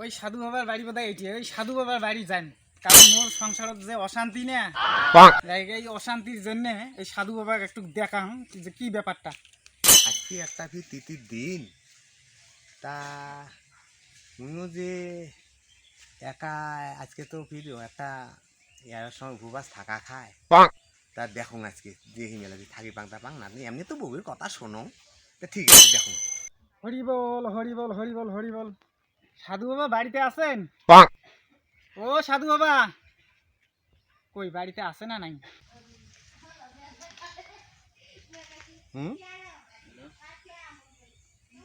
ওই সাধু বাবার বাড়ি বোধহয় এটি ওই সাধু বাবার বাড়ি যান। কারণ মোর সংসারত যে অশান্তি না এই অশান্তির জন্য এই সাধু বাবার একটু দেখাম যে কি ব্যাপারটা। আজকে একটা কি তিথির দিন। তা তুমিও যে একা আজকে তো ফির একটা ইয়ার সঙ্গে ভুবাস থাকা খায়। তা দেখো আজকে দেখি মেলা থাকি পাং তা পাং না এমনি তো বউয়ের কথা শোনো। তা ঠিক আছে দেখো। হরি বল হরি বল হরি বল হরি বল সাধু বাবা বাড়িতে আছেন? ও সাধু বাবা। কই বাড়িতে আছে না নাই?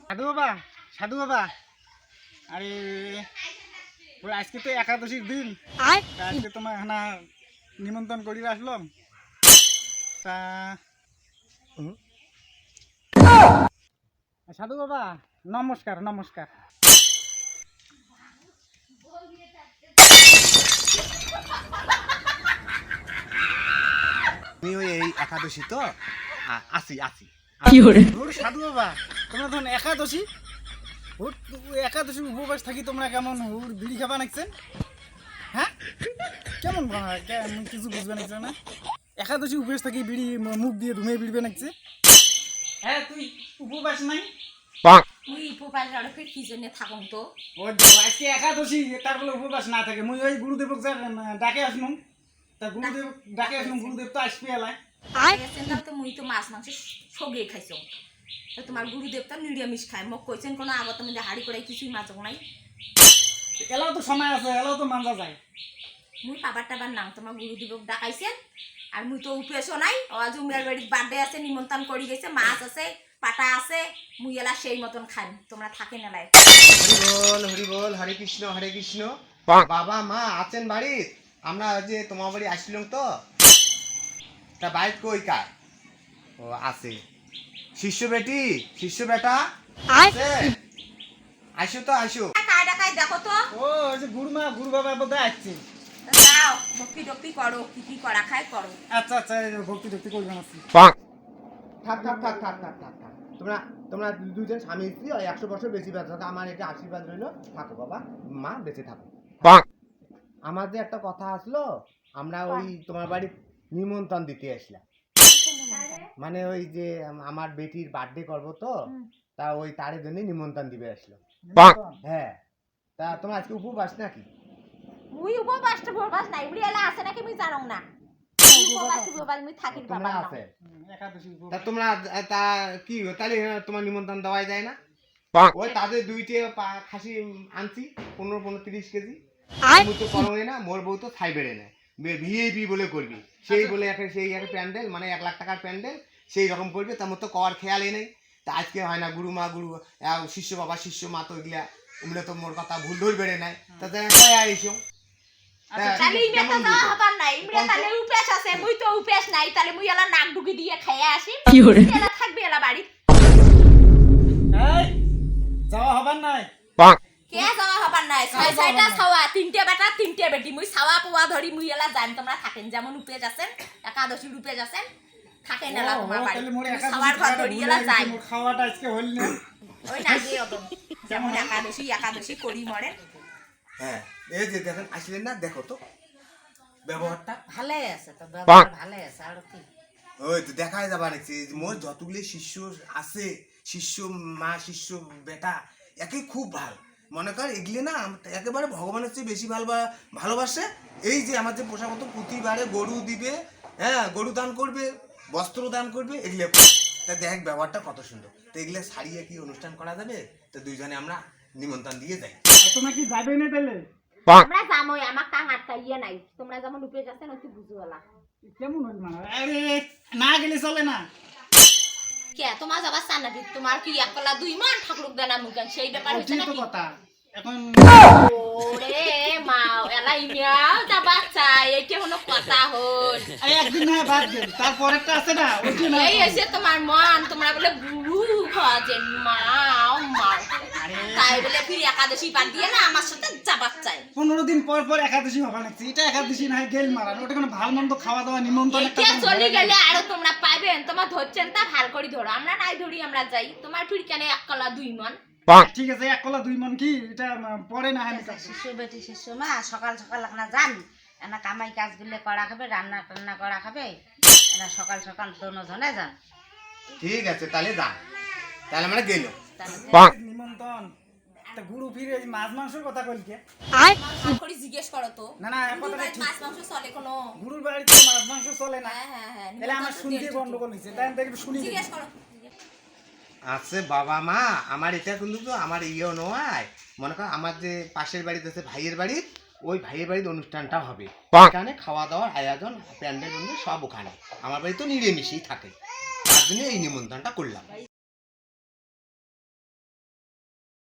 সাধু বাবা সাধু বাবা। আরে আজকে তো একাদশীর দিন। আজকে তোমার হানা নিমন্ত্রণ করি আসলাম। তা সাধু বাবা নমস্কার নমস্কার তুমি ওই এই একাদশী তো? আসি আসি সাধু বাবা তোমরা তখন একাদশী ওর একাদশী উপবাস থাকি তোমরা কেমন? ওর বিড়ি খাবা নাকছেন? হ্যাঁ? কেমন কিছু বুঝবে নাকছে না। একাদশী উপবাস থাকি বিড়ি মুখ দিয়ে ধুমে বিড়বে নাকছে। হ্যাঁ তুই উপবাস নাই? তুই উপবাস রাখে কি জন্য থাকুন তো? ও আজকে একাদশী তার বলে উপবাস না থাকে। মুই ওই গুরুদেবক যা ডাকে আসলুম তা গুরুদেব ডাকে আসলুম গুরুদেব তো আসবে এলাই গেছেন তো মুই তো মাছ মাংস সগিয়ে খাইছো। তো তোমার গুরুদেব তো নিরামিষ খায়। মোক কইছেন কোনো আগত মধ্যে হাড়ি কিছুই মাছক নাই। এলাও তো সময় আছে এলাও তো মানজা যায়। মুই পাবার টাবার নাম তোমার গুরুদেবক ডাকাইছেন আর মুই তো উপেসও নাই। আজ উমিয়ার বাড়ির বার্থডে আছে নিমন্ত্রণ করি গেছে মাছ আছে পাটা আছে। মুই এলা সেই মতন খাই তোমরা থাকে নেলাই হরি বল হরি বল হরে কৃষ্ণ হরে কৃষ্ণ। বাবা মা আছেন বাড়ির আমরা যে তোমার বাড়ি আসছিলাম তো? তা বাইক কই কার? ও আছে। শিষ্য বেটি শিষ্য বেটা? আছে। আইসো তো কায় ডাকায় দেখো তো। ও ওই যে গুরুমা গুরু বাবা বোধহয় আসছে। যাও ভক্তি টক্তি করো কি কি করা খায় করো। আচ্ছা আচ্ছা এই যে ভক্তি আছি থাক থাক থাক থাক থাক থাক থাক। তোমরা তোমরা দুজন স্বামী স্ত্রী ওই একশো বছর বেশি বেঁচে থাকো আমার এটা আশীর্বাদ রইল। থাকো বাবা মা বেঁচে থাকো। আমাদের একটা কথা আসলো আমরা ওই তোমার বাড়ি নিমন্ত্রণ দিতে আসলাম। মানে ওই যে আমার বেটির বার্থডে করব তো তা ওই তারের জন্য নিমন্ত্রণ দিবে আসলো। হ্যাঁ। তা তোমার আজকে উপবাস নাকি? মুই উপবাস তো উপবাস নাই উড়ি এলা আছে নাকি মুই জানো না। উপবাস উপবাস মুই থাকির তোমরা। তা তোমরা আহ, তা কি তাহলে আহ, তোমার নিমন্ত্রণ দেওয়াই যায় না? ওই তাদের দুইটে খাসি আনছি পনেরো পনেরো তিরিশ কেজি। তুমি তো না মোর বউ তো ছাই বেড়ে নেয়। ভিআইপি বলে করবি। সেই বলে একটা সেই একটা প্যান্ডেল মানে এক লাখ টাকার প্যান্ডেল সেই রকম করবে। তার মতো কর খেয়ালই নেই। তা আজকে হয় না গুরু মা গুরু শিষ্য বাবা শিষ্য মা তো এগুলা ওগুলো তো মোর কথা ভুল ধর বেড়ে নেয়। তা তাই কয় আইসো আচ্ছা, ঠিক তাহলে আছে। নাই। মুই তো উপাস নাই। তাহলে মুই এলা নাক ডুকি দিয়ে খাইয়া আসি। কে যাওয়া হবার নাই? ছয় ছয়টা ছাওয়া তিনটে বেটা তিনটে বেটি। মুই ছাওয়া পোয়া ধরি মুই এলা যাই তোমরা থাকেন যেমন একাদশী উপাস আছেন থাকেন এলা ও, তোমার বাড়ি তাহলে মোর মুই একাদশী ছাওয়ার ঘর ধরি এলা যাই। খাওয়াটা আজকে হইল না? ওই না গিয়ে অদম যেমন একাদশী একাদশী করি মরে হ্যাঁ এই যে দেখেন আসলেন না দেখো তো। ব্যবহারটা ভালোই আছে তো ব্যবহার ভালোই আছে আর কি? ওই তো দেখাই যাবা নাকি মোর যতগুলি শিষ্য আছে শিষ্য মা শিষ্য বেটা একে খুব ভালো। মনে কর এগুলি না একেবারে ভগবানের চেয়ে বেশি ভালো ভালোবাসে। এই যে আমার যে পোষা মতো প্রতিবারে গরু দিবে হ্যাঁ গরু দান করবে বস্ত্র দান করবে এগুলো তা দেখ ব্যবহারটা কত সুন্দর। তো এগুলো সারিয়ে কি অনুষ্ঠান করা যাবে? তো দুইজনে আমরা নিমন্ত্রণ দিয়ে যাই। তোমরা কি যাবে না তাহলে? আমরা যামই আমার টাং আটকা ইয়ে নাই। তোমরা যেমন উপাস আছেন ওই বুঝুয়ালা। কেমন হইল মানে আরে না গেলে চলে না। কে তোমার তোমার কি একলা দুই মান ঠাকুরক দেনা মুখান সেই ব্যাপার হচ্ছে নাকি? কথা। এখন ওরে মাও এলাই এইটা হলো কথা হল? আরে একদিন না বাদ দেন তারপরেরটা আছে না এই এসে তোমার মন তোমরা বলে গুরু মা। মাও তাই বলে ফির একাদশী বাদ দিয়ে না আমার সাথে যাবার চাই। পনেরো দিন পর পর একাদশী হবা নাকছে এটা একাদশী না হয় গেল মারান। ওটা কোনো ভালো মন্দ খাওয়া দাওয়া নিমন্ত্রণ একটা চলে না। গেলে আরও তোমরা পাইবেন তোমার ধরছেন তা ভালো করে ধরো। আমরা নাই ধরি আমরা যাই। তোমার ফির কেন একলা দুই মন? ঠিক আছে এক কলা দুই মন কি? এটা পরে না আমি শিশু বেটি শিশু মা সকাল সকাল না যান। এনা কামাই কাজগুলো করা খাবে রান্না টান্না করা খাবে। এনা সকাল সকাল দোনো জনে যান। ঠিক আছে তাহলে যান তাহলে আমরা গেল। তাহলে নিমন্ত্রণ। তা গুরু ফিরে মাছ মাংসের কথা কইলকে। ফোন করে জিজ্ঞেস করো তো। না না এক গুরুর কথাটা বাড়িতে ঠিক। মাছ মাংস চলে কোনো? গুরুর বাড়িতে মাছ মাংস চলে না। হ্যাঁ হ্যাঁ হ্যাঁ তাহলে আমার শুনতে গন্ডগোল হয়েছে তাই আমি একটু শুনি জিজ্ঞেস করো আছে বাবা মা আমার এটা কিন্তু আমার ইয়েও নয়। মনে করো আমার যে পাশের বাড়িতে আছে ভাইয়ের বাড়ি ওই ভাইয়ের বাড়ির অনুষ্ঠানটা হবে। এখানে খাওয়া দাওয়ার আয়োজন প্যান্ডেল প্যান্ডেল সব ওখানে। আমার বাড়ি তো নিরামিষই থাকে। তার জন্য এই নিমন্ত্রণটা করলাম।